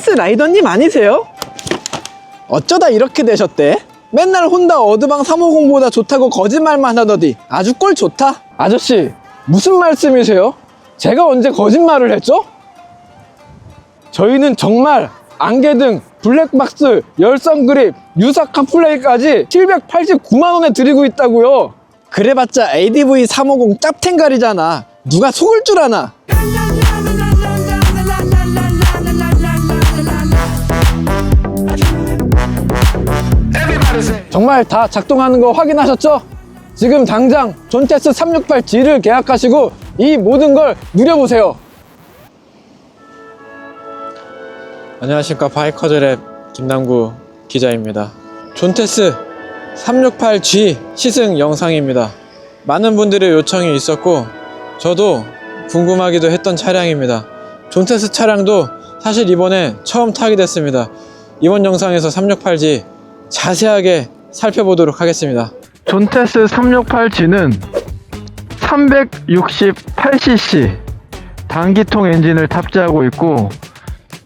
존테스 라이더님 아니세요? 어쩌다 이렇게 되셨대? 맨날 혼다 어드방 350보다 좋다고 거짓말만 하더니 아주 꼴 좋다? 아저씨, 무슨 말씀이세요? 제가 언제 거짓말을 했죠? 저희는 정말 안개등, 블랙박스, 열선 그립, 유사 카플레이까지 789만원에 드리고 있다고요. 그래봤자 ADV 350 짭탱갈이잖아. 누가 속을 줄 아나? 정말 다 작동하는 거 확인하셨죠? 지금 당장 존테스 368G를 계약하시고 이 모든 걸 누려보세요. 안녕하십니까 바이커즈랩 김남구 기자입니다. 존테스 368G 시승 영상입니다. 많은 분들의 요청이 있었고 저도 궁금하기도 했던 차량입니다. 존테스 차량도 사실 이번에 처음 타게 됐습니다. 이번 영상에서 368G 자세하게 살펴보도록 하겠습니다. 존테스 368G는 368cc 단기통 엔진을 탑재하고 있고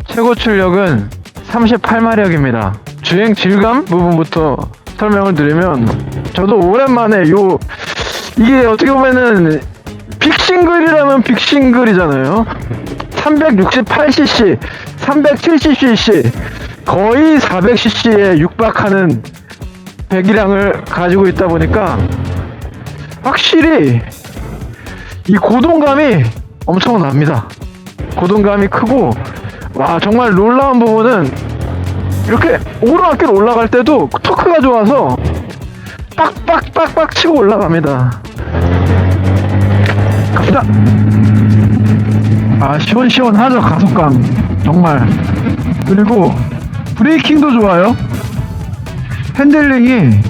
최고 출력은 38마력입니다. 주행 질감 부분부터 설명을 드리면 저도 오랜만에 요 이게 어떻게 보면은 빅싱글이라면 빅싱글이잖아요. 368cc, 370cc 거의 400cc에 육박하는 배기량을 가지고 있다 보니까 확실히 이 고동감이 엄청납니다. 고동감이 크고 와 정말 놀라운 부분은 이렇게 오르막길 올라갈 때도 토크가 좋아서 빡빡빡빡 치고 올라갑니다. 갑시다. 아 시원시원하죠 가속감 정말 그리고 브레이킹도 좋아요. 핸들링이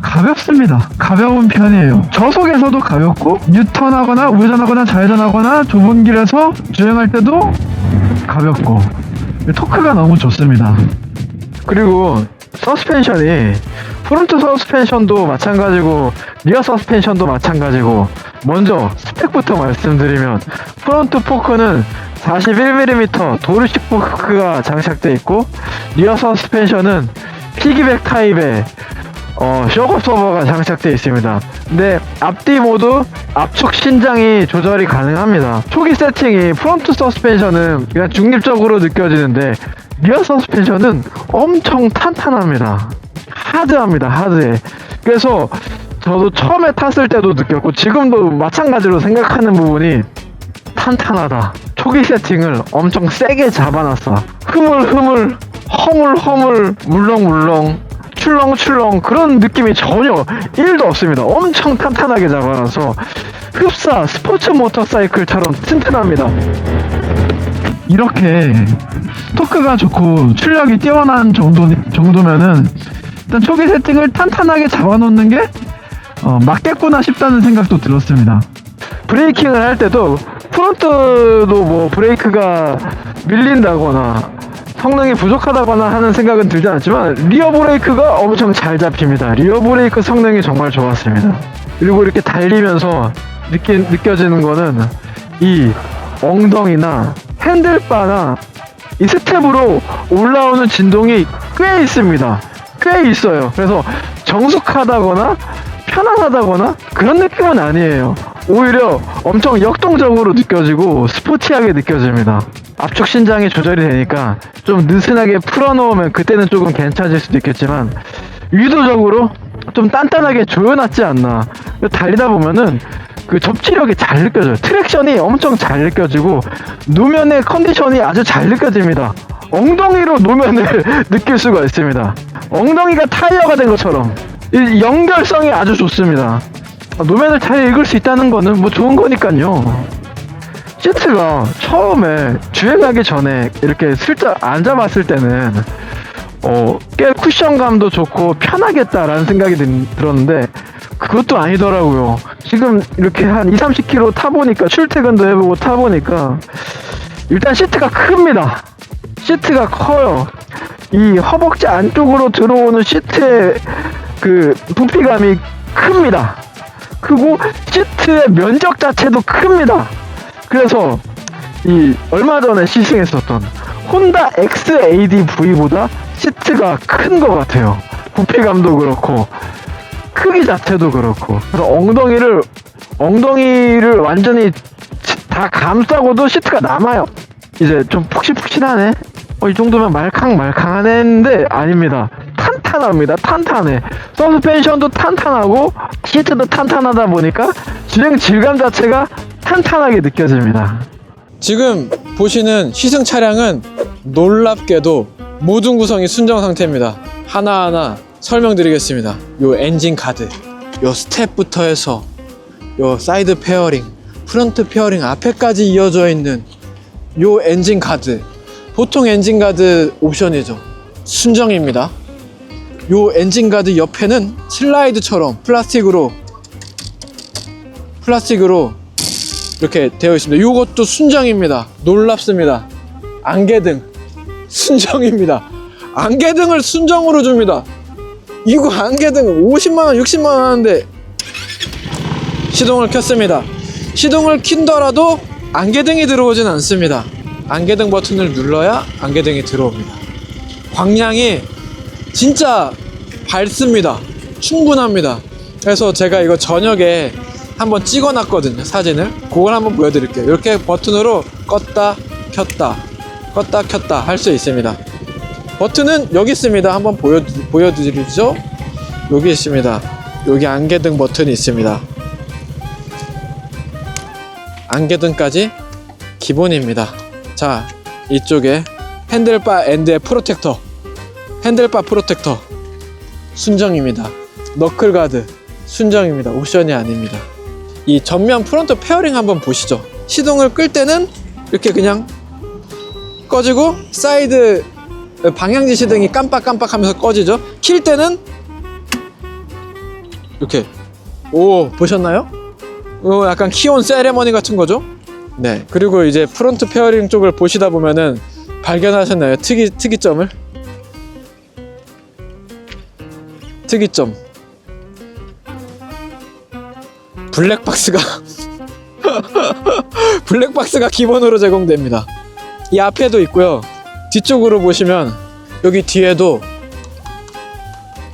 가볍습니다. 가벼운 편이에요. 저속에서도 가볍고 뉴턴하거나 우회전하거나 좌회전하거나 좁은 길에서 주행할 때도 가볍고 토크가 너무 좋습니다. 그리고 서스펜션이 프론트 서스펜션도 마찬가지고 리어 서스펜션도 마찬가지고 먼저 스펙부터 말씀드리면 프론트 포크는 41mm 도르식 포크가 장착되어 있고 리어 서스펜션은 피기백 타입의 어, 쇼크 서버가 장착되어 있습니다. 근데 앞뒤 모두 압축 신장이 조절이 가능합니다. 초기 세팅이 프론트 서스펜션은 그냥 중립적으로 느껴지는데 리어 서스펜션은 엄청 탄탄합니다. 하드합니다. 하드해. 그래서 저도 처음에 탔을 때도 느꼈고 지금도 마찬가지로 생각하는 부분이 탄탄하다. 초기 세팅을 엄청 세게 잡아놨어. 흐물흐물, 허물허물, 물렁물렁, 출렁출렁 그런 느낌이 전혀 1도 없습니다. 엄청 탄탄하게 잡아놔서 흡사 스포츠 모터사이클처럼 튼튼합니다. 이렇게 토크가 좋고 출력이 뛰어난 정도, 정도면은 일단 초기 세팅을 탄탄하게 잡아놓는 게 어, 맞겠구나 싶다는 생각도 들었습니다. 브레이킹을 할 때도 프론트도 뭐 브레이크가 밀린다거나 성능이 부족하다거나 하는 생각은 들지 않지만 리어 브레이크가 엄청 잘 잡힙니다. 리어 브레이크 성능이 정말 좋았습니다. 그리고 이렇게 달리면서 느끼, 느껴지는 거는 이 엉덩이나 핸들바나 이 스텝으로 올라오는 진동이 꽤 있습니다. 꽤 있어요. 그래서 정숙하다거나 편안하다거나 그런 느낌은 아니에요. 오히려 엄청 역동적으로 느껴지고 스포티하게 느껴집니다. 압축 신장이 조절이 되니까 좀 느슨하게 풀어놓으면 그때는 조금 괜찮을 수도 있겠지만 유도적으로 좀 단단하게 조여놨지 않나. 달리다 보면은 그 접지력이 잘 느껴져요. 트랙션이 엄청 잘 느껴지고 노면의 컨디션이 아주 잘 느껴집니다. 엉덩이로 노면을 느낄 수가 있습니다. 엉덩이가 타이어가 된 것처럼 이 연결성이 아주 좋습니다. 노면을 잘 읽을 수 있다는 거는 뭐 좋은 거니까요. 시트가 처음에 주행하기 전에 이렇게 슬쩍 앉아봤을 때는 어, 꽤 쿠션감도 좋고 편하겠다라는 생각이 들- 들었는데 그것도 아니더라고요. 지금 이렇게 한 2, 30km 타보니까 출퇴근도 해보고 타보니까 일단 시트가 큽니다. 시트가 커요. 이 허벅지 안쪽으로 들어오는 시트의 그 부피감이 큽니다. 크고 시트의 면적 자체도 큽니다. 그래서 이 얼마 전에 시승했었던 혼다 XADV보다 시트가 큰 것 같아요. 부피감도 그렇고 크기 자체도 그렇고 그래서 엉덩이를 엉덩이를 완전히 다 감싸고도 시트가 남아요. 이제 좀 푹신푹신하네. 어, 이 정도면 말캉말캉한 애인데 아닙니다. 탄탄합니다. 탄탄해. 서스펜션도 탄탄하고 시트도 탄탄하다 보니까 주행 질감 자체가 탄탄하게 느껴집니다. 지금 보시는 시승 차량은 놀랍게도 모든 구성이 순정 상태입니다. 하나하나 설명드리겠습니다. 요 엔진 가드, 요 스텝부터 해서 요 사이드 페어링, 프런트 페어링 앞에까지 이어져 있는 요 엔진 가드. 보통 엔진 가드 옵션이죠. 순정입니다. 요 엔진 가드 옆에는 슬라이드처럼 플라스틱으로 플라스틱으로 이렇게 되어 있습니다. 이것도 순정입니다. 놀랍습니다. 안개등 순정입니다. 안개등을 순정으로 줍니다. 이거 안개등 50만 원, 60만 원 하는데 시동을 켰습니다. 시동을 킨더라도 안개등이 들어오진 않습니다. 안개등 버튼을 눌러야 안개등이 들어옵니다. 광량이 진짜 밝습니다. 충분합니다. 그래서 제가 이거 저녁에 한번 찍어 놨거든요. 사진을. 그걸 한번 보여드릴게요. 이렇게 버튼으로 껐다, 켰다, 껐다, 켰다 할 수 있습니다. 버튼은 여기 있습니다. 한번 보여, 보여드리죠. 여기 있습니다. 여기 안개등 버튼이 있습니다. 안개등까지 기본입니다. 자, 이쪽에 핸들바 앤드의 프로텍터. 핸들바 프로텍터. 순정입니다. 너클 가드. 순정입니다. 옵션이 아닙니다. 이 전면 프론트 페어링 한번 보시죠. 시동을 끌 때는 이렇게 그냥 꺼지고 사이드 방향 지 시등이 깜빡깜빡 하면서 꺼지죠. 킬 때는 이렇게 오 보셨나요? 어, 약간 키온 세레머니 같은 거죠. 네. 그리고 이제 프론트 페어링 쪽을 보시다 보면은 발견하셨나요? 특이 특이점을? 특이점. 블랙박스가 블랙박스가 기본으로 제공됩니다. 이 앞에도 있고요. 뒤쪽으로 보시면 여기 뒤에도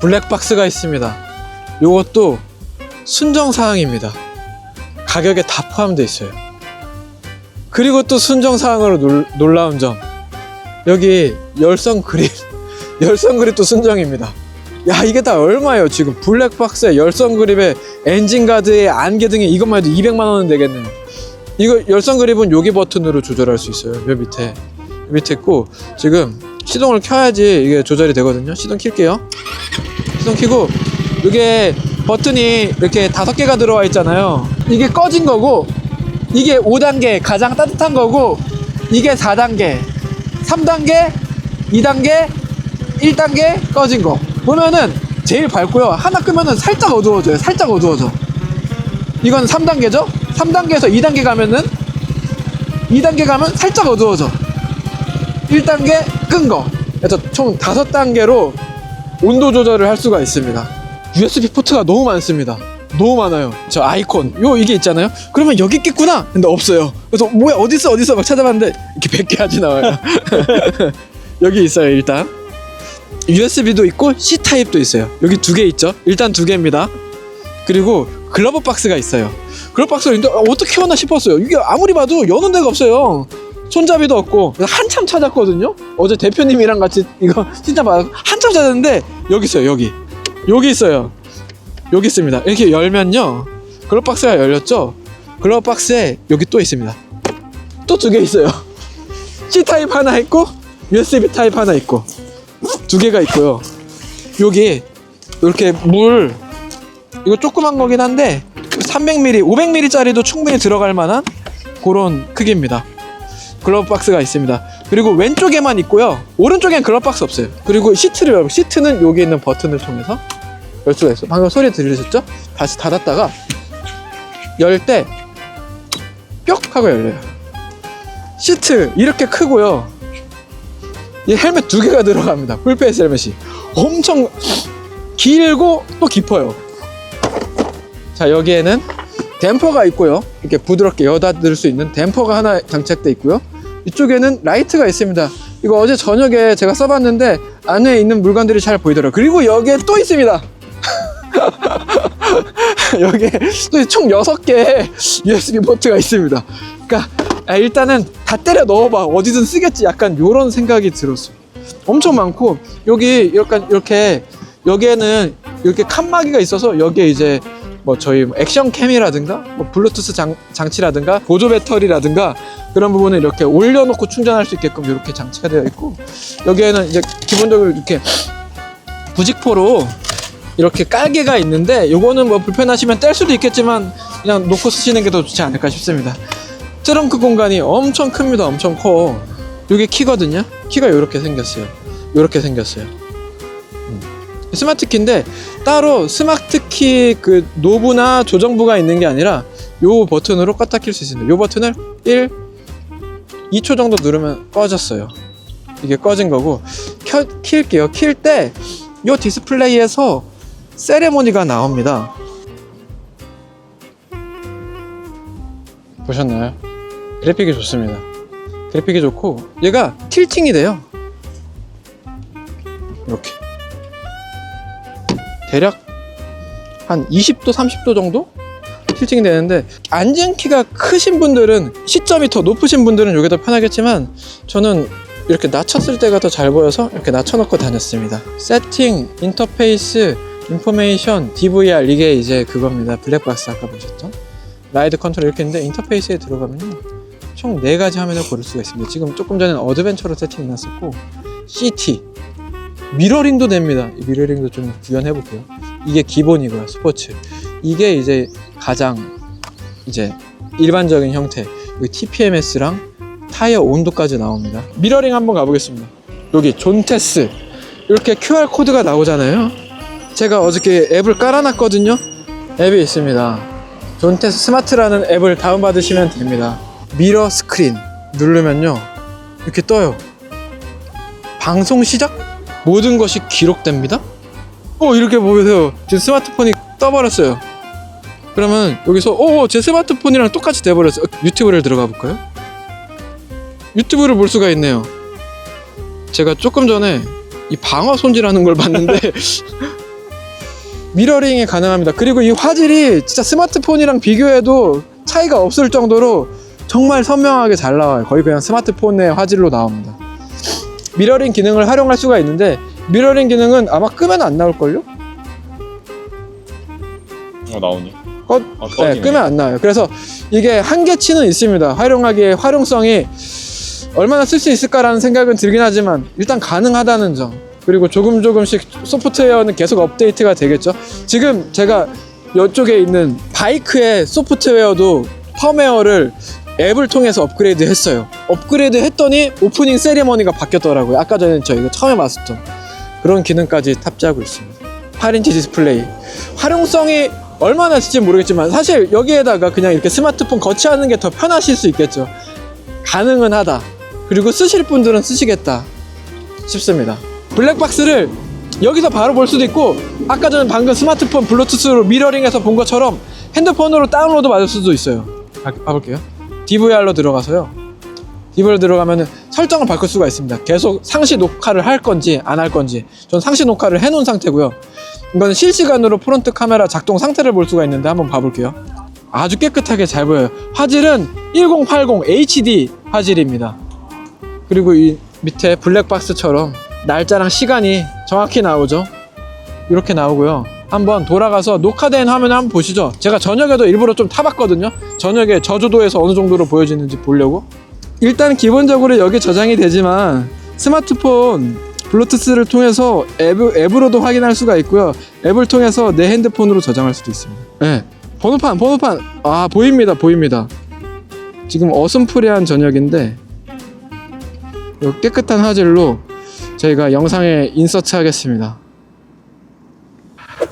블랙박스가 있습니다. 이것도 순정 사항입니다. 가격에 다 포함되어 있어요. 그리고 또 순정 사항으로 놀, 놀라운 점 여기 열선 그립 열선 그립도 순정입니다. 야 이게 다 얼마예요? 지금 블랙박스에 열선 그립에 엔진 가드에 안개 등에 이것만 해도 200만 원은 되겠네요 이거 열선 그립은 여기 버튼으로 조절할 수 있어요 요 밑에. 요 밑에 있고 지금 시동을 켜야지 이게 조절이 되거든요. 시동 킬게요. 시동 켜고 이게 버튼이 이렇게 다섯 개가 들어와 있잖아요. 이게 꺼진 거고 이게 5단계 가장 따뜻한 거고 이게 4단계 3단계 2단계 1단계 꺼진 거 보면은 제일 밝고요. 하나 끄면은 살짝 어두워져요. 살짝 어두워져. 이건 3단계죠? 3단계에서 2단계 가면은 2단계 가면 살짝 어두워져. 1단계 끈 거. 그래서 총 5단계로 온도 조절을 할 수가 있습니다. USB 포트가 너무 많습니다. 너무 많아요. 저 아이콘. 요 이게 있잖아요. 그러면 여기 있겠구나? 근데 없어요. 그래서 뭐야 어딨어 어딨어 막 찾아봤는데 이렇게 100개 아지 나와요. 여기 있어요 일단 USB도 있고 C 타입도 있어요. 여기 두 개 있죠. 일단 두 개입니다. 그리고 글러브 박스가 있어요. 글러브 박스가 있는데 어, 어떻게 키웠나 싶었어요. 이게 아무리 봐도 여는 데가 없어요. 손잡이도 없고 한참 찾았거든요. 어제 대표님이랑 같이 이거 진짜 봐 한참 찾았는데 여기 있어요. 여기 여기 있어요. 여기 있습니다. 이렇게 열면요. 글러브 박스가 열렸죠. 글러브 박스에 여기 또 있습니다. 또 두 개 있어요. C 타입 하나 있고 USB 타입 하나 있고 두 개가 있고요. 여기 이렇게 물 이거 조그만 거긴 한데 300ml, 500ml짜리도 충분히 들어갈 만한 그런 크기입니다. 글러브 박스가 있습니다. 그리고 왼쪽에만 있고요. 오른쪽엔 글러브 박스 없어요. 그리고 시트를 열고 시트는 여기 있는 버튼을 통해서 열 수가 있어요. 방금 소리 들으셨죠? 다시 닫았다가 열 때 뿅 하고 열려요. 시트 이렇게 크고요. 이 헬멧 두 개가 들어갑니다. 풀페이스 헬멧이 엄청 길고 또 깊어요. 자 여기에는 댐퍼가 있고요. 이렇게 부드럽게 여닫을 수 있는 댐퍼가 하나 장착돼 있고요. 이쪽에는 라이트가 있습니다. 이거 어제 저녁에 제가 써봤는데 안에 있는 물건들이 잘 보이더라고요. 그리고 여기에 또 있습니다. 여기에 또총 6개의 USB 포트가 있습니다. 그러니까 아, 일단은 다 때려 넣어봐. 어디든 쓰겠지. 약간 요런 생각이 들었어요. 엄청 많고 여기 약간 이렇게 여기에는 이렇게 칸막이가 있어서 여기에 이제 뭐 저희 뭐 액션 캠이라든가 뭐 블루투스 장, 장치라든가 보조 배터리라든가 그런 부분을 이렇게 올려놓고 충전할 수 있게끔 이렇게 장치가 되어 있고 여기에는 이제 기본적으로 이렇게 부직포로 이렇게 깔개가 있는데 요거는 뭐 불편하시면 뗄 수도 있겠지만 그냥 놓고 쓰시는 게 더 좋지 않을까 싶습니다. 트렁크 공간이 엄청 큽니다. 엄청 커. 요게 키거든요. 키가 요렇게 생겼어요. 요렇게 생겼어요. 음. 스마트 키인데 따로 스마트 키 그 노브나 조정부가 있는 게 아니라 요 버튼으로 껐다 킬 수 있습니다. 요 버튼을 1 2초 정도 누르면 꺼졌어요. 이게 꺼진 거고 켜, 킬게요. 킬 때 요 디스플레이에서 세레모니가 나옵니다. 보셨나요? 그래픽이 좋습니다. 그래픽이 좋고 얘가 틸팅이 돼요. 이렇게. 대략 한 20도 30도 정도 틸팅이 되는데 앉은 키가 크신 분들은 시점이 더 높으신 분들은 이게 더 편하겠지만 저는 이렇게 낮췄을 때가 더 잘 보여서 이렇게 낮춰놓고 다녔습니다. 세팅, 인터페이스, 인포메이션, DVR 이게 이제 그겁니다. 블랙박스 아까 보셨던 라이드 컨트롤 이렇게 있는데 인터페이스에 들어가면요. 총 4가지 화면을 고를 수가 있습니다. 지금 조금 전에는 어드벤처로 세팅이 났었고 CT 미러링도 됩니다. 이 미러링도 좀 구현해 볼게요. 이게 기본이고요 스포츠. 이게 이제 가장 이제 일반적인 형태. 여기 TPMS랑 타이어 온도까지 나옵니다. 미러링 한번 가보겠습니다. 여기 존테스. 이렇게 QR 코드가 나오잖아요 제가 어저께 앱을 깔아놨거든요. 앱이 있습니다. 존테스 스마트라는 앱을 다운받으시면 됩니다. 미러 스크린 누르면요. 이렇게 떠요. 방송 시작? 모든 것이 기록됩니다? 어 이렇게 보세요. 제 스마트폰이 떠버렸어요. 그러면 여기서 오제 스마트폰이랑 똑같이 돼버렸어요. 어, 유튜브를 들어가 볼까요? 유튜브를 볼 수가 있네요. 제가 조금 전에 이 방어 손질하는 걸 봤는데 미러링이 가능합니다 그리고 이 화질이 진짜 스마트폰이랑 비교해도 차이가 없을 정도로 정말 선명하게 잘 나와요 거의 그냥 스마트폰의 화질로 나옵니다 미러링 기능을 활용할 수가 있는데 미러링 기능은 아마 끄면 안 나올걸요? 어 나오니? 꺼, 아, 네. 끄면 안 나와요. 그래서 이게 한계치는 있습니다. 활용하기에 활용성이 얼마나 쓸 수 있을까라는 생각은 들긴 하지만 일단 가능하다는 점. 그리고 조금 조금씩 소프트웨어는 계속 업데이트가 되겠죠. 지금 제가 이쪽에 있는 바이크의 소프트웨어도 펌웨어를 앱을 통해서 업그레이드 했어요. 업그레이드 했더니 오프닝 세리머니가 바뀌었더라고요. 아까 전에 저 이거 처음에 봤었던 그런 기능까지 탑재하고 있습니다. 8인치 디스플레이. 활용성이 얼마나 있을지 모르겠지만 사실 여기에다가 그냥 이렇게 스마트폰 거치하는 게 더 편하실 수 있겠죠. 가능은 하다. 그리고 쓰실 분들은 쓰시겠다 싶습니다. 블랙박스를 여기서 바로 볼 수도 있고 아까 전에 방금 스마트폰 블루투스로 미러링해서 본 것처럼 핸드폰으로 다운로드 받을 수도 있어요. 봐- 봐볼게요. DVR로 들어가서요. DVR 들어가면 설정을 바꿀 수가 있습니다. 계속 상시 녹화를 할 건지 안 할 건지. 전 상시 녹화를 해놓은 상태고요. 이거는 실시간으로 프론트 카메라 작동 상태를 볼 수가 있는데 한번 봐볼게요. 아주 깨끗하게 잘 보여요. 화질은 1080 HD 화질입니다. 그리고 이 밑에 블랙박스처럼 날짜랑 시간이 정확히 나오죠. 이렇게 나오고요. 한번 돌아가서 녹화된 화면을 한번 보시죠. 제가 저녁에도 일부러 좀 타봤거든요. 저녁에 저조도에서 어느 정도로 보여지는지 보려고. 일단 기본적으로 여기 저장이 되지만 스마트폰 블루투스를 통해서 앱, 앱으로도 확인할 수가 있고요. 앱을 통해서 내 핸드폰으로 저장할 수도 있습니다. 네. 번호판, 번호판. 아, 보입니다. 보입니다. 지금 어슴푸레한 저녁인데 요 깨끗한 화질로 저희가 영상에 인서트 하겠습니다.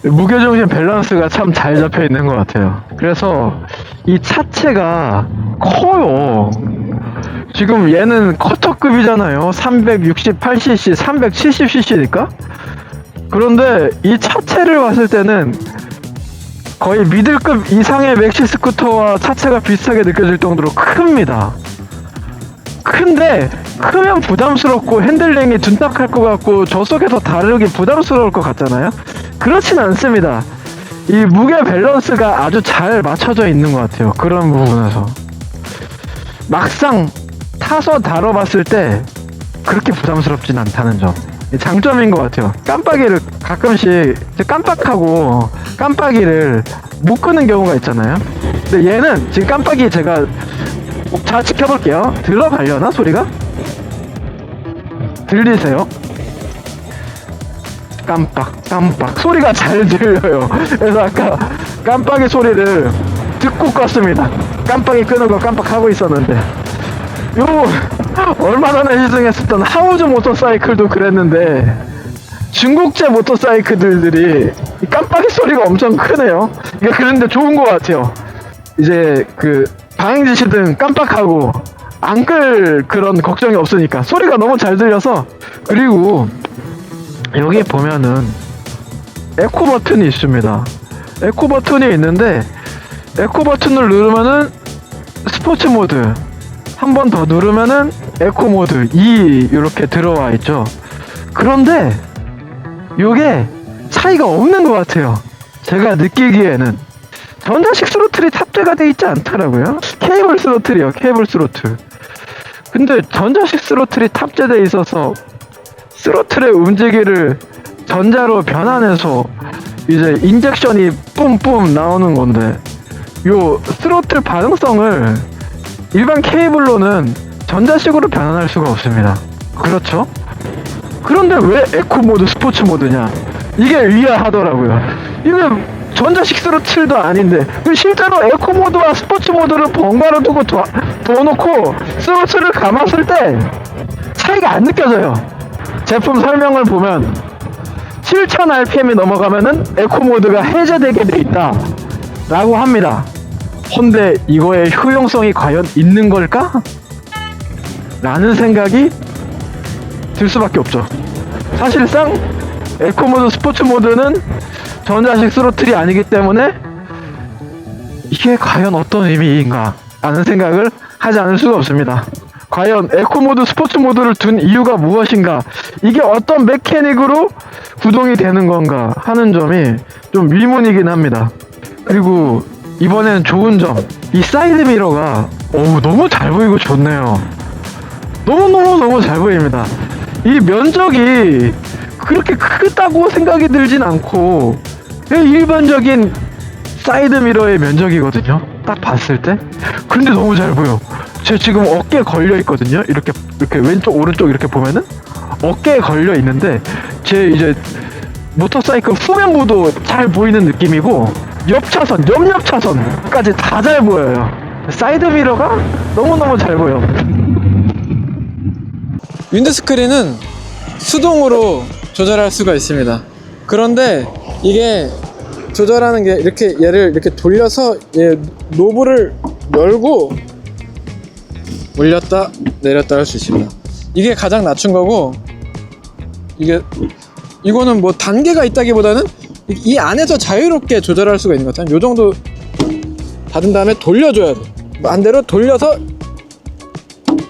무게중심 밸런스가 참 잘 잡혀 있는 것 같아요. 그래서 이 차체가 커요. 지금 얘는 커터급이잖아요. 368cc, 370cc니까? 그런데 이 차체를 봤을 때는 거의 미들급 이상의 맥시 스쿠터와 차체가 비슷하게 느껴질 정도로 큽니다. 큰데 크면 부담스럽고 핸들링이 둔탁할 것 같고 저 속에서 다루기 부담스러울 것 같잖아요. 그렇진 않습니다. 이 무게 밸런스가 아주 잘 맞춰져 있는 것 같아요. 그런 부분에서 막상 타서 다뤄봤을 때 그렇게 부담스럽진 않다는 점. 장점인 것 같아요. 깜빡이를 가끔씩 깜빡하고 깜빡이를 못 끄는 경우가 있잖아요. 근데 얘는 지금 깜빡이 제가 잘 지켜볼게요. 들어가려나 소리가? 들리세요? 깜빡 깜빡 소리가 잘 들려요. 그래서 아까 깜빡이 소리를 듣고 껐습니다. 깜빡이 끄는 거 깜빡하고 있었는데 요 얼마 전에 시승했었던 하우즈 모터사이클도 그랬는데 중국제 모터사이클들이 이 깜빡이 소리가 엄청 크네요. 이게 그런데 좋은 것 같아요. 이제 그 방향 지시등 깜빡하고 안 끌 그런 걱정이 없으니까 소리가 너무 잘 들려서 그리고 여기 보면은 에코 버튼이 있습니다. 에코 버튼이 있는데 에코 버튼을 누르면은 스포츠 모드 한 번 더 누르면은 에코 모드 2 이렇게 들어와 있죠. 그런데 요게 차이가 없는 것 같아요. 제가 느끼기에는 전자식 스로틀이 탑재가 돼 있지 않더라고요. 케이블 스로틀이요, 케이블 스로틀. 근데 전자식 스로틀이 탑재돼 있어서 스로틀의 움직이를 전자로 변환해서 이제 인젝션이 뿜뿜 나오는 건데 요 스로틀 반응성을 일반 케이블로는 전자식으로 변환할 수가 없습니다. 그렇죠? 그런데 왜 에코 모드, 스포츠 모드냐? 이게 의아하더라고요. 이게 전자식 스로틀도 아닌데 그 실제로 에코 모드와 스포츠 모드를 번갈아 두고 둬, 둬놓고 스로틀을 감았을 때 차이가 안 느껴져요. 제품 설명을 보면 7000 RPM이 넘어가면은 에코 모드가 해제되게 돼 있다 라고 합니다. 헌데 이거의 효용성이 과연 있는 걸까? 라는 생각이 들 수밖에 없죠. 사실상 에코 모드, 스포츠 모드는 전자식 스로틀이 아니기 때문에 이게 과연 어떤 의미인가 라는 생각을 하지 않을 수가 없습니다. 과연 에코 모드, 스포츠 모드를 둔 이유가 무엇인가 이게 어떤 메케닉으로 구동이 되는 건가 하는 점이 좀 의문이긴 합니다. 그리고 이번엔 좋은 점, 이 사이드 미러가 어우 너무 잘 보이고 좋네요. 너무너무너무 잘 보입니다. 이 면적이 그렇게 크다고 생각이 들진 않고 일반적인 사이드 미러의 면적이거든요. 딱 봤을 때. 근데 너무 잘 보여. 제 지금 어깨에 걸려 있거든요. 이렇게 이렇게 왼쪽 오른쪽 이렇게 보면은 어깨에 걸려 있는데 제 이제 모터사이클 후면부도 잘 보이는 느낌이고 옆 차선, 옆옆 차선까지 다 잘 보여요. 사이드 미러가 너무너무 잘 보여. 윈드 스크린은 수동으로 조절할 수가 있습니다. 그런데 이게 조절하는 게 이렇게 얘를 이렇게 돌려서 얘 노브를 열고 올렸다 내렸다 할 수 있습니다. 이게 가장 낮춘 거고 이게 이거는 뭐 단계가 있다기보다는 이- 이 안에서 자유롭게 조절할 수가 있는 것 같아요. 요 정도 닫은 다음에 돌려줘야 돼. 반대로 돌려서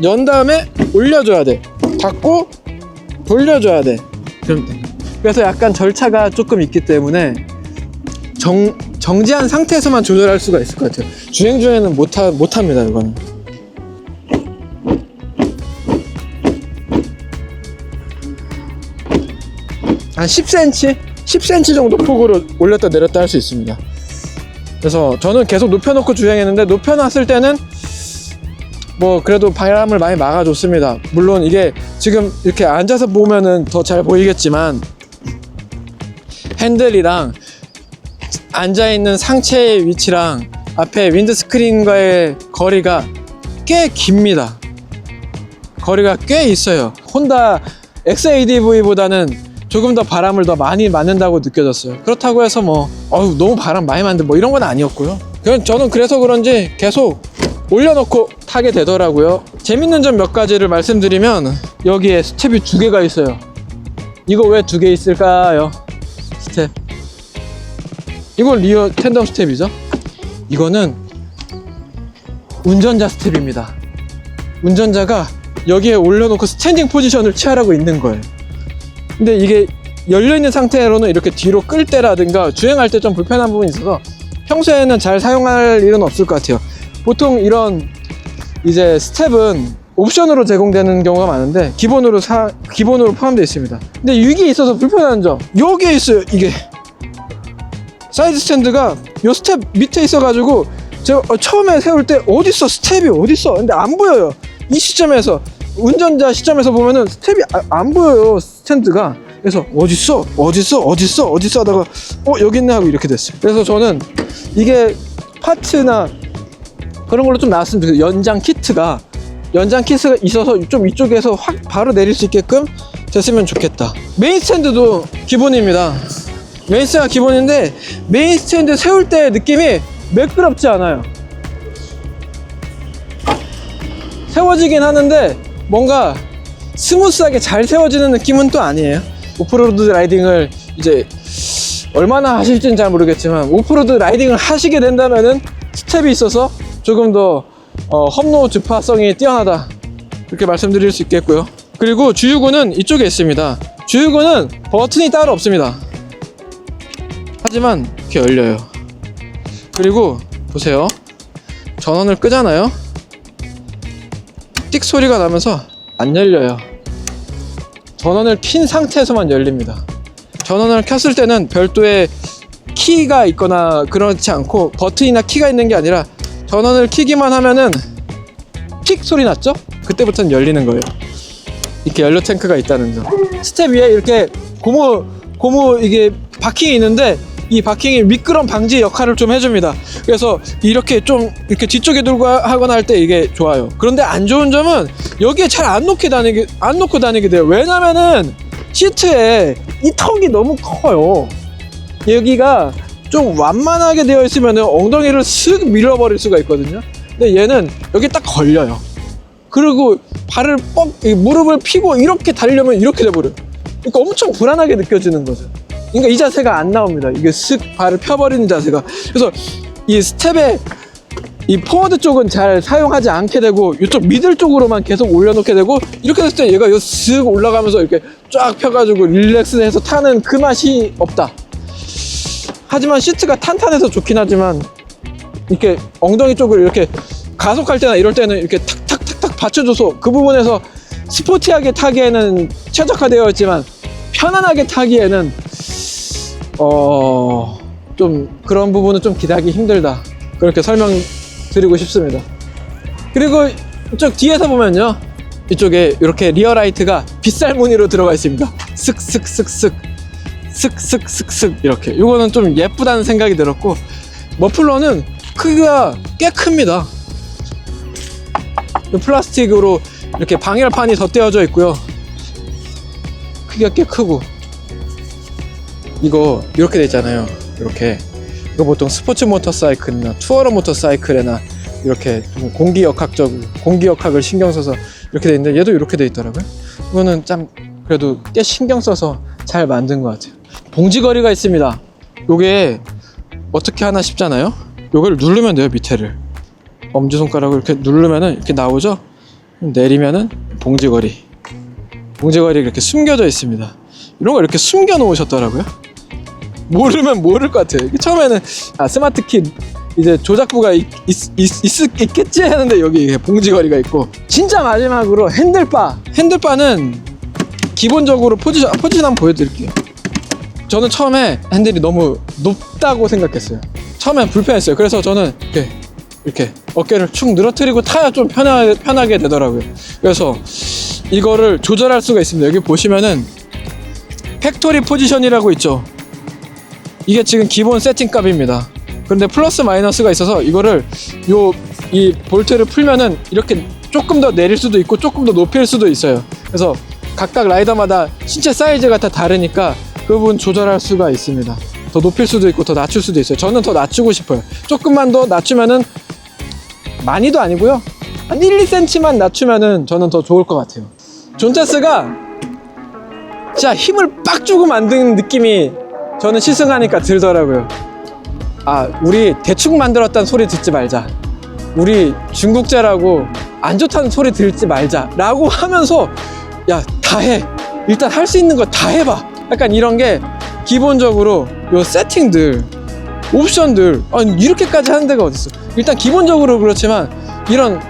연 다음에 올려줘야 돼. 닫고 돌려줘야 돼. 그럼 돼. 그래서 약간 절차가 조금 있기 때문에 정, 정지한 상태에서만 조절할 수가 있을 것 같아요. 주행 중에는 못 하, 못 합니다, 이거는. 한 10cm? 10cm 정도 폭으로 올렸다 내렸다 할 수 있습니다. 그래서 저는 계속 눕혀놓고 주행했는데 눕혀놨을 때는 뭐 그래도 바람을 많이 막아줬습니다. 물론 이게 지금 이렇게 앉아서 보면은 더 잘 보이겠지만 핸들이랑 앉아 있는 상체의 위치랑 앞에 윈드 스크린과의 거리가 꽤 깁니다. 거리가 꽤 있어요. 혼다 XADV보다는 조금 더 바람을 더 많이 맞는다고 느껴졌어요. 그렇다고 해서 뭐 어우 너무 바람 많이 맞는데 뭐 이런 건 아니었고요. 그냥 저는 그래서 그런지 계속 올려놓고 타게 되더라고요. 재밌는 점 몇 가지를 말씀드리면 여기에 스텝이 두 개가 있어요. 이거 왜 두 개 있을까요? 이건 리어 텐덤 스텝이죠. 이거는 운전자 스텝입니다. 운전자가 여기에 올려놓고 스탠딩 포지션을 취하라고 있는 거예요. 근데 이게 열려있는 상태로는 이렇게 뒤로 끌 때라든가 주행할 때 좀 불편한 부분이 있어서 평소에는 잘 사용할 일은 없을 것 같아요. 보통 이런 이제 스텝은 옵션으로 제공되는 경우가 많은데 기본으로 사 기본으로 포함되어 있습니다. 근데 이게 있어서 불편한 점 여기에 있어요. 이게 사이드 스탠드가 요 스텝 밑에 있어가지고 제가 어, 처음에 세울 때 어디 있어 스텝이 어디 있어? 근데 안 보여요. 이 시점에서 운전자 시점에서 보면은 스텝이 아- 안 보여요 스탠드가. 그래서? 어디 있어? 어디 있어? 하다가 어 여기 있네 하고 이렇게 됐어요. 그래서 저는 이게 파츠나 그런 걸로 좀 나왔으면 좋겠어요. 연장 키트가 연장 키트가 있어서 좀 이쪽에서 확 바로 내릴 수 있게끔 됐으면 좋겠다. 메인 스탠드도 기본입니다. 메인 스탠드가 기본인데 메인 스탠드 세울 때 느낌이 매끄럽지 않아요. 세워지긴 하는데 뭔가 스무스하게 잘 세워지는 느낌은 또 아니에요. 오프로드 라이딩을 이제 얼마나 하실지는 잘 모르겠지만 오프로드 라이딩을 하시게 된다면은 스텝이 있어서 조금 더 어, 험로 주파성이 뛰어나다 이렇게 말씀드릴 수 있겠고요. 그리고 주유구는 이쪽에 있습니다. 주유구는 버튼이 따로 없습니다. 하지만 이렇게 열려요. 그리고 보세요. 전원을 끄잖아요. 띡 소리가 나면서 안 열려요. 전원을 킨 상태에서만 열립니다. 전원을 켰을 때는 별도의 키가 있거나 그렇지 않고 버튼이나 키가 있는 게 아니라 전원을 키기만 하면은 픽 소리 났죠? 그때부터는 열리는 거예요. 이렇게 연료 탱크가 있다는 점. 스텝 위에 이렇게 고무 고무 이게 바킹이 있는데 이 바킹이 미끄럼 방지 역할을 좀 해줍니다. 그래서 이렇게 좀 이렇게 뒤쪽에 들고 하거나 할 때 이게 좋아요. 그런데 안 좋은 점은 여기에 잘 안 놓게 다니게 안 놓고 다니게 돼요. 왜냐면은 시트에 이 턱이 너무 커요. 여기가 좀 완만하게 되어 있으면 엉덩이를 슥 밀어버릴 수가 있거든요. 근데 얘는 여기 딱 걸려요. 그리고 발을 뻑, 이 무릎을 피고 이렇게 달려면 이렇게 돼버려요. 그러니까 엄청 불안하게 느껴지는 거죠. 그러니까 이 자세가 안 나옵니다. 이게 슥 발을 펴버리는 자세가. 그래서 이 스텝에 이 포워드 쪽은 잘 사용하지 않게 되고 이쪽 미들 쪽으로만 계속 올려놓게 되고 이렇게 됐을 때 얘가 슥 올라가면서 이렇게 쫙 펴가지고 릴렉스해서 타는 그 맛이 없다. 하지만 시트가 탄탄해서 좋긴 하지만 이렇게 엉덩이 쪽을 이렇게 가속할 때나 이럴 때는 이렇게 탁탁탁탁 받쳐줘서 그 부분에서 스포티하게 타기에는 최적화되어 있지만 편안하게 타기에는 어 좀 그런 부분은 좀 기대하기 힘들다. 그렇게 설명드리고 싶습니다. 그리고 이쪽 뒤에서 보면요. 이쪽에 이렇게 리어라이트가 빗살 무늬로 들어가 있습니다. 슥슥슥슥. 슥슥슥슥. 이렇게. 이거는 좀 예쁘다는 생각이 들었고 머플러는 크기가 꽤 큽니다. 이 플라스틱으로 이렇게 방열판이 덧대어져 있고요. 크기가 꽤 크고 이거 이렇게 돼 있잖아요. 이렇게. 이거 보통 스포츠 모터사이클이나 투어러 모터사이클에나 이렇게 좀 공기 역학적 공기 역학을 신경 써서 이렇게 돼 있는데 얘도 이렇게 돼 있더라고요. 이거는 참 그래도 꽤 신경 써서 잘 만든 것 같아요. 봉지거리가 있습니다. 요게 어떻게 하나 싶잖아요? 요걸 누르면 돼요 밑에를. 엄지손가락을 이렇게 누르면은 이렇게 나오죠? 내리면은 봉지거리. 봉지거리 이렇게 숨겨져 있습니다. 이런 거 이렇게 숨겨 놓으셨더라고요 모르면 모를 것 같아요. 처음에는 아 스마트 키 이제 조작부가 있, 있, 있, 있, 있겠지 하는데 여기 봉지거리가 있고. 진짜 마지막으로 핸들바. 핸들바는 기본적으로 포지션 포지션 한번 보여드릴게요. 저는 처음에 핸들이 너무 높다고 생각했어요. 처음엔 불편했어요. 그래서 저는 이렇게 이렇게 어깨를 축 늘어뜨리고 타야 좀 편하게, 편하게 되더라고요. 그래서 이거를 조절할 수가 있습니다. 여기 보시면은 팩토리 포지션이라고 있죠 이게 지금 기본 세팅 값입니다. 그런데 플러스 마이너스가 있어서 이거를 요 이 볼트를 풀면은 이렇게 조금 더 내릴 수도 있고 조금 더 높일 수도 있어요. 그래서 각각 라이더마다 신체 사이즈가 다 다르니까 그 부분 조절할 수가 있습니다. 더 높일 수도 있고 더 낮출 수도 있어요. 저는 더 낮추고 싶어요. 조금만 더 낮추면은 많이도 아니고요. 한 1, 2cm만 낮추면은 저는 더 좋을 것 같아요. 존차스가 진짜 힘을 빡 주고 만든 느낌이 저는 시승하니까 들더라고요. 아 우리 대충 만들었다는 소리 듣지 말자. 우리 중국제라고 안 좋다는 소리 들지 말자 라고 하면서 야 다 해. 일단 할 수 있는 거 다 해봐. 약간 이런 게 기본적으로 요 세팅들 옵션들 아니 이렇게까지 하는 데가 어딨어. 일단 기본적으로 그렇지만 이런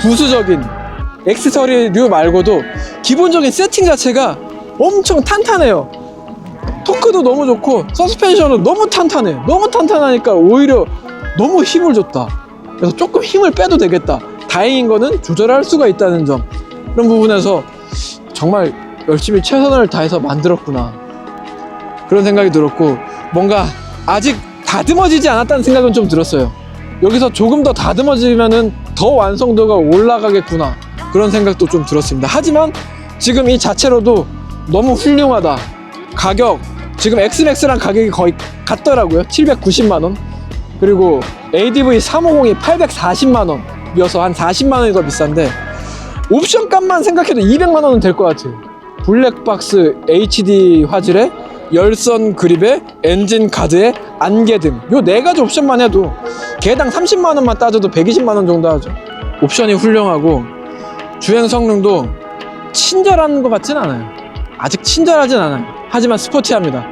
부수적인 액세서리류 말고도 기본적인 세팅 자체가 엄청 탄탄해요 토크도 너무 좋고 서스펜션은 너무 탄탄해. 너무 탄탄하니까 오히려 너무 힘을 줬다. 그래서 조금 힘을 빼도 되겠다. 다행인 거는 조절할 수가 있다는 점. 그런 부분에서 정말 열심히 최선을 다해서 만들었구나. 그런 생각이 들었고 뭔가 아직 다듬어지지 않았다는 생각은 좀 들었어요. 여기서 조금 더 다듬어지면은 더 완성도가 올라가겠구나. 그런 생각도 좀 들었습니다. 하지만 지금 이 자체로도 너무 훌륭하다. 가격 지금 엑스맥스랑 가격이 거의 같더라고요. 790만원. 그리고 ADV 350이 840만원 이어서 한 40만원이 더 비싼데 옵션 값만 생각해도 200만원은 될 것 같아요. 블랙박스 HD 화질에 열선 그립에 엔진 가드에 안개 등. 요 네 가지 옵션만 해도 개당 30만 원만 따져도 120만 원 정도 하죠. 옵션이 훌륭하고 주행 성능도 친절한 것 같진 않아요. 아직 친절하진 않아요 하지만 스포티합니다.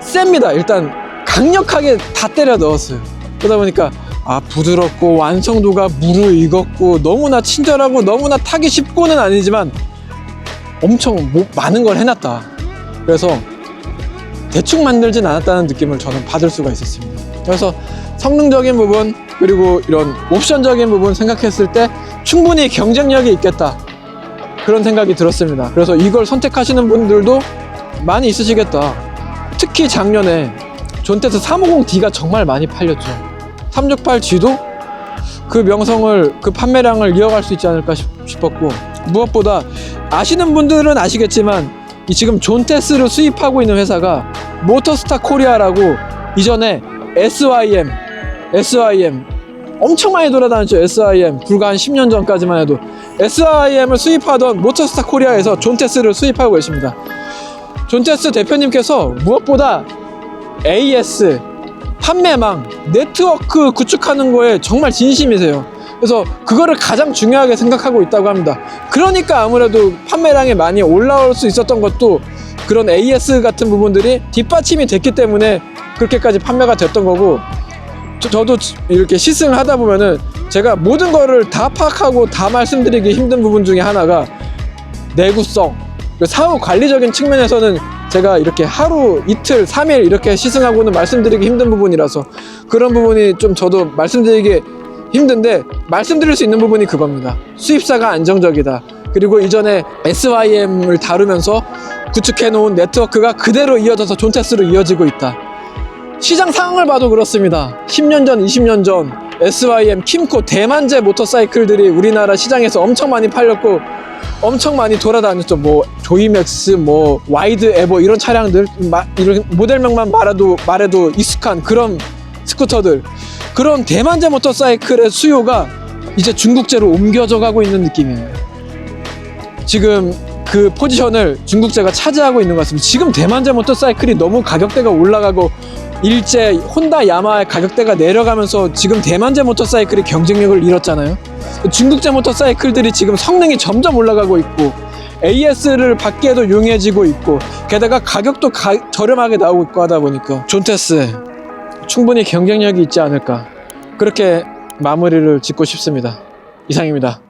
셉니다. 일단 강력하게 다 때려 넣었어요. 그러다 보니까 아 부드럽고 완성도가 무르익었고 너무나 친절하고 너무나 타기 쉽고는 아니지만 엄청 뭐- 많은 걸 해놨다. 그래서 대충 만들진 않았다는 느낌을 저는 받을 수가 있었습니다. 그래서 성능적인 부분 그리고 이런 옵션적인 부분 생각했을 때 충분히 경쟁력이 있겠다. 그런 생각이 들었습니다. 그래서 이걸 선택하시는 분들도 많이 있으시겠다. 특히 작년에 존테스 350D가 정말 많이 팔렸죠. 368G도 그 명성을 그 판매량을 이어갈 수 있지 않을까 싶- 싶었고 무엇보다 아시는 분들은 아시겠지만 이 지금 존테스를 수입하고 있는 회사가 모터스타 코리아라고 이전에 SYM SYM 엄청 많이 돌아다녔죠. SIM 불과 한 10년 전까지만 해도. SIM을 수입하던 모터스타 코리아에서 존테스를 수입하고 계십니다 존테스 대표님께서 무엇보다 AS 판매망 네트워크 구축하는 거에 정말 진심이세요. 그래서 그거를 가장 중요하게 생각하고 있다고 합니다. 그러니까 아무래도 판매량이 많이 올라올 수 있었던 것도 그런 AS 같은 부분들이 뒷받침이 됐기 때문에 그렇게까지 판매가 됐던 거고 저, 도 이렇게 시승을 하다 보면은 제가 모든 거를 다 파악하고 다 말씀드리기 힘든 부분 중에 하나가 내구성 그 사후 관리적인 측면에서는 제가 이렇게 하루 이틀 삼일 이렇게 시승하고는 말씀드리기 힘든 부분이라서 그런 부분이 좀 저도 말씀드리기 힘든데 말씀드릴 수 있는 부분이 그겁니다. 수입사가 안정적이다. 그리고 이전에 SYM을 다루면서 구축해 놓은 네트워크가 그대로 이어져서 존테스로 이어지고 있다. 시장 상황을 봐도 그렇습니다. 10년 전, 20년 전 SYM, 킴코 대만제 모터사이클들이 우리나라 시장에서 엄청 많이 팔렸고 엄청 많이 돌아다녔죠. 뭐 조이맥스, 뭐 와이드 에버 이런 차량들 마- 이런 모델명만 말해도 말해도 익숙한 그런 스쿠터들 그런 대만제 모터사이클의 수요가 이제 중국제로 옮겨져 가고 있는 느낌이에요. 지금 그 포지션을 중국제가 차지하고 있는 것 같습니다. 지금 대만제 모터사이클이 너무 가격대가 올라가고 일제 혼다 야마의 가격대가 내려가면서 지금 대만제 모터사이클이 경쟁력을 잃었잖아요. 중국제 모터사이클들이 지금 성능이 점점 올라가고 있고 AS를 받기에도 용이해지고 있고 게다가 가격도 가- 저렴하게 나오고 있고 하다 보니까 존테스 충분히 경쟁력이 있지 않을까 그렇게 마무리를 짓고 싶습니다. 이상입니다.